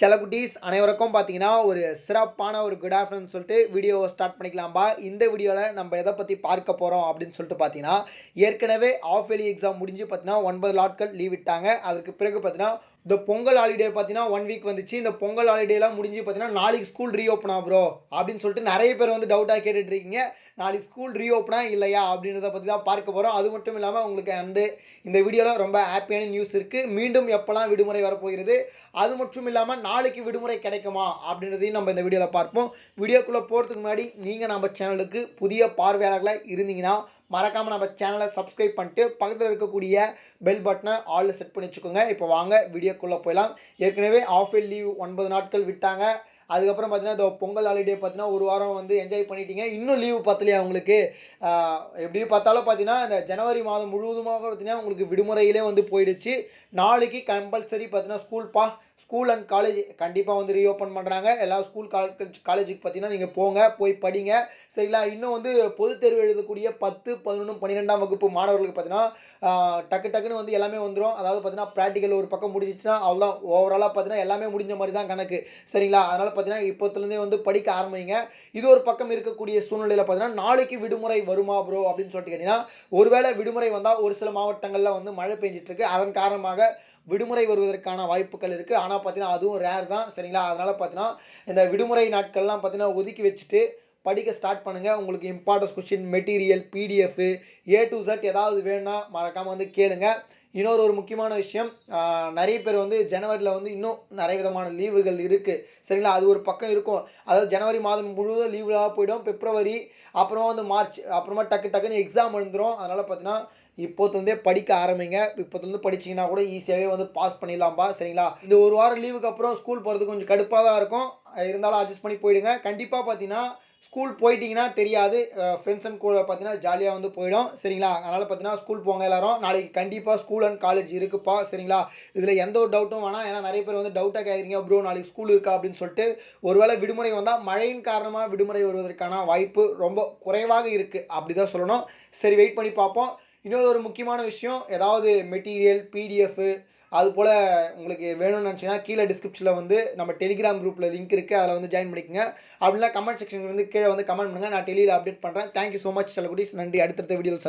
செல்லக்குட்டீஸ் அனைவருக்கும் பார்த்தீங்கன்னா ஒரு சிறப்பான ஒரு குட் ஆஃப்டர்நூன் சொல்லிட்டு வீடியோவை ஸ்டார்ட் பண்ணிக்கலாம்பா. இந்த வீடியோவில் நம்ம எதை பற்றி பார்க்க போகிறோம் அப்படின்னு சொல்லிட்டு பார்த்தீங்கன்னா ஏற்கனவே ஆஃப் எலி எக்ஸாம் முடிஞ்சு பார்த்தீங்கன்னா ஒன்பது நாட்கள் லீவ் விட்டாங்க. அதற்கு பிறகு பார்த்தீங்கன்னா இந்த பொங்கல் ஹாலிடே பார்த்தீங்கன்னா ஒன் வீக் வந்துச்சு. இந்த பொங்கல் ஹாலிடேலாம் முடிஞ்சு பார்த்தீங்கன்னா நாளைக்கு ஸ்கூல் ரீஓப்பனா ப்ரோ அப்படின்னு சொல்லிட்டு நிறைய பேர் வந்து டவுட்டாக கேட்டுட்ருக்கீங்க. நாளைக்கு ஸ்கூல் ரீஓப்பனா இல்லையா? அப்படின்றத பற்றி தான் பார்க்க போகிறோம் அது மட்டும் இல்லாமல் உங்களுக்கு வந்து இந்த வீடியோவில் ரொம்ப ஹாப்பியான நியூஸ் இருக்குது மீண்டும் எப்போல்லாம் விடுமுறை வரப்போகிறது? அது மட்டும் இல்லாமல் நாளைக்கு விடுமுறை கிடைக்குமா? அப்படின்றதையும் நம்ம இந்த வீடியோவில் பார்ப்போம். வீடியோக்குள்ளே போகிறதுக்கு முன்னாடி நீங்கள் நம்ம சேனலுக்கு புதிய பார்வையாளர்களாக இருந்தீங்கன்னா மறக்காமல் நம்ம சேனலை சப்ஸ்கிரைப் பண்ணிட்டு பக்கத்தில் இருக்கக்கூடிய பெல் பட்டனை ஆலில் செட் பண்ணி வச்சுக்கோங்க. இப்போ வாங்க வீடியோக்குள்ளே போயிடலாம். ஏற்கனவே ஆஃப் லீவ் ஒன்பது நாட்கள் விட்டாங்க. அதுக்கப்புறம் பார்த்தீங்கன்னா இந்த பொங்கல் ஹாலிடே பார்த்தீங்கன்னா ஒரு வாரம் வந்து என்ஜாய் பண்ணிட்டீங்க. இன்னும் லீவு பத்தலையா உங்களுக்கு? எப்படி பார்த்தாலும் பார்த்தீங்கன்னா இந்த ஜனவரி மாதம் முழுவதுமாக பார்த்தீங்கன்னா உங்களுக்கு விடுமுறையிலே வந்து போயிடுச்சு. நாளைக்கு கம்பல்சரி பார்த்தீங்கன்னா ஸ்கூல் பா ஸ்கூல் அண்ட் காலேஜ் கண்டிப்பாக வந்து ரீஓப்பன் பண்ணுறாங்க எல்லா ஸ்கூல் காலேஜ் காலேஜுக்கு பார்த்தீங்கன்னா நீங்கள் போங்க போய் படிங்க. சரிங்களா? இன்னும் வந்து பொதுத் தேர்வு எழுதக்கூடிய பத்து பதினொன்று பன்னிரெண்டாம் வகுப்பு மாணவர்களுக்கு பார்த்தீங்கன்னா டக்கு டக்குன்னு வந்து எல்லாமே வந்துடும் அதாவது பார்த்தீங்கன்னா ப்ராக்டிக்கல் ஒரு பக்கம் முடிஞ்சிச்சுன்னா அவ்வளோ ஓவராலாக பார்த்தீங்கன்னா எல்லாமே முடிஞ்ச மாதிரி தான் கணக்கு. சரிங்களா? அதனால் பார்த்தீங்கன்னா இப்போத்துலேருந்தே வந்து படிக்க ஆரம்பிங்க. இது ஒரு பக்கம் இருக்கக்கூடிய சூழ்நிலையில் பார்த்தீங்கன்னா நாளைக்கு விடுமுறை வருமா ப்ரோ அப்படின்னு சொல்லிட்டு கேட்டிங்கன்னா ஒருவேளை விடுமுறை வந்தால் ஒரு சில மாவட்டங்களில் வந்து மழை பெஞ்சிட்ருக்கு. அதன் காரணமாக விடுமுறை வருவதற்கான வாய்ப்புகள் இருக்குது ஆனால் பார்த்தீங்கன்னா அதுவும் ரேர் தான் சரிங்களா? அதனால் பார்த்தீங்கன்னா இந்த விடுமுறை நாட்கள்லாம் பார்த்தீங்கன்னா ஒதுக்கி வச்சுட்டு படிக்க ஸ்டார்ட் பண்ணுங்கள் உங்களுக்கு importance question material PDF A to Z ஏதாவது வேணும்னா மறக்காமல் வந்து கேளுங்கள் இன்னொரு ஒரு முக்கியமான விஷயம் நிறைய பேர் வந்து ஜனவரியில் வந்து இன்னும் நிறைய விதமான லீவுகள் இருக்குது சரிங்களா? அது ஒரு பக்கம் இருக்கும். அதாவது ஜனவரி மாதம் முழுவதும் லீவுலாக போயிடும். பிப்ரவரி அப்புறமா வந்து மார்ச் அப்புறமா டக்கு டக்குன்னு எக்ஸாம் எழுந்துரும் அதனால் பார்த்தீங்கன்னா இப்போத்துலேருந்தே படிக்க ஆரம்பிங்க. இப்போத்துலேருந்து படிச்சீங்கன்னா கூட ஈஸியாகவே வந்து பாஸ் பண்ணிடலாம்ப்பா சரிங்களா? இந்த ஒரு வாரம் லீவுக்கு அப்புறம் ஸ்கூல் போகிறதுக்கு கொஞ்சம் கடுப்பாக தான் இருக்கும். இருந்தாலும் அட்ஜஸ்ட் பண்ணி போயிடுங்க. கண்டிப்பாக பார்த்தீங்கன்னா ஸ்கூல் போயிட்டீங்கன்னா தெரியாது. ஃப்ரெண்ட்ஸ் அண்ட் கூட பார்த்தீங்கன்னா ஜாலியாக வந்து போயிடும். சரிங்களா? அதனால் பார்த்தீங்கன்னா ஸ்கூல் போங்க எல்லாரும். நாளைக்கு கண்டிப்பாக ஸ்கூல் அண்ட் காலேஜ் இருக்குப்பா. சரிங்களா? இதில் எந்த ஒரு டவுட்டும் வேணாம். ஏன்னா நிறைய பேர் வந்து டவுட்டாக கேட்குறீங்க ப்ரோ நாளைக்கு ஸ்கூல் இருக்கா? அப்படின்னு சொல்லிட்டு ஒருவேளை விடுமுறை வந்தால் மழையின் காரணமாக விடுமுறை வருவதற்கான வாய்ப்பு ரொம்ப குறைவாக இருக்குது அப்படி தான் சொல்லணும். சரி வெயிட் பண்ணி பார்ப்போம். இன்னொரு ஒரு முக்கியமான விஷயம் ஏதாவது மெட்டீரியல் பிடிஎஃப் அது போல் உங்களுக்கு வேணும்னு நினச்சிங்கன்னா கீழே டிஸ்கிரிப்ஷனில் வந்து நம்ம டெலிகிராம் குரூப்பில் லிங்க் இருக்குது அதில் வந்து ஜாயின் பண்ணிக்கோங்க. அப்படின்னா கமெண்ட் செக்ஷன் வந்து கீழே வந்து கமெண்ட் பண்ணுங்கள் நான் டெலியில் அப்டேட் பண்ணுறேன் தேங்க்யூ ஸோ மச் செல்லக்குடிஸ் நன்றி. அடுத்தடுத்த வீடியோவில்